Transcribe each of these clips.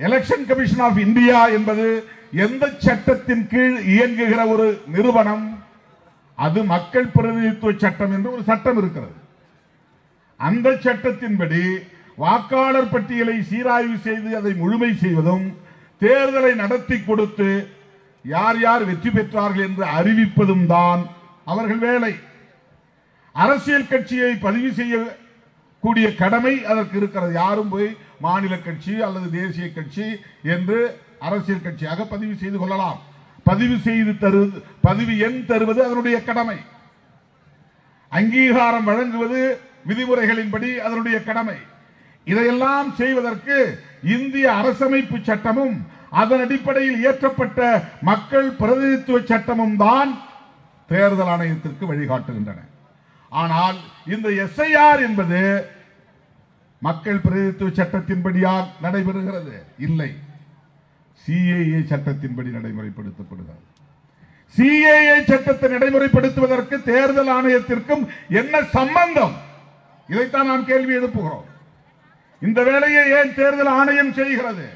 Election commission of India என்பது எந்த சட்டத்தின் கீழ் இயங்குகிற ஒரு நிறுவனம்? அது மக்கள் பிரதிநிதித்துவ சட்டம் என்று ஒரு சட்டம் இருக்கிறது. அந்த சட்டத்தின்படி வாக்காளர் பட்டியலை சீராய்வு செய்து அதை முழுமை செய்வதும் தேர்தலை நடத்தி கொடுத்து யார் யார் வெற்றி பெற்றார்கள் என்று அறிவிப்பதும் தான் அவர்கள் வேலை. அரசியல் கட்சியை பதிவு செய்ய கூடிய கடமை அதற்கு இருக்கிறது. யாரும் போய் மாநில கட்சி அல்லது தேசிய கட்சி என்று அரசியல் கட்சியாக பதிவு செய்து கொள்ளலாம். பதிவு செய்து தரு பதிவு எண் தருவது அதனுடைய கடமை. அங்கீகாரம் வழங்குவது விதிமுறைகளின்படி அதனுடைய கடமை. இதையெல்லாம் செய்வதற்கு இந்திய அரசமைப்பு சட்டமும் அதன் அடிப்படையில் இயற்றப்பட்ட மக்கள் பிரதிநிதித்துவ சட்டமும் தான் தேர்தல் ஆணையத்திற்கு வழிகாட்டுகின்றன. ஆனால் இந்த எஸ்ஐஆர் என்பது மக்கள் பிரதிநிதித்துவ சட்டத்தின்படியால் நடைபெறுகிறது. இல்லை. சிஏஏ சட்டத்தின்படி நடைமுறைப்படுத்தப்படுகிறது. சிஏஏ சட்டத்தை நடைமுறைப்படுத்துவதற்கு தேர்தல் ஆணையத்திற்கும் என்ன சம்பந்தம்? இதைத்தான் நாம் கேள்வி எழுப்புகிறோம். இந்த வேலையை ஏன் தேர்தல் ஆணையம் செய்கிறது?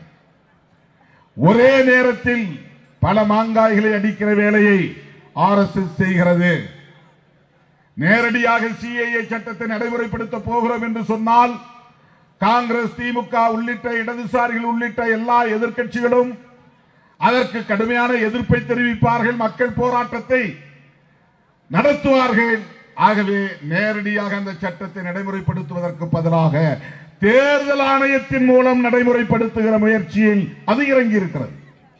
ஒரே நேரத்தில் பல மாங்காய்களை அடிக்கிற வேலையை ஆர்எஸ்எஸ் செய்கிறது. நேரடியாக சிஏஏ சட்டத்தை நடைமுறைப்படுத்த போகிறோம் என்று சொன்னால் காங்கிரஸ் திமுக உள்ளிட்ட இடதுசாரிகள் உள்ளிட்ட எல்லா எதிர்க்கட்சிகளும் அதற்கு கடுமையான எதிர்ப்பை தெரிவிப்பார்கள். மக்கள் போராட்டத்தை நடத்துவார்கள். ஆகவே நேரடியாக அந்த சட்டத்தை நடைமுறைப்படுத்துவதற்கு பதிலாக தேர்தல் ஆணையத்தின் மூலம் நடைமுறைப்படுத்துகிற முயற்சியில் அது இறங்கி இருக்கிறது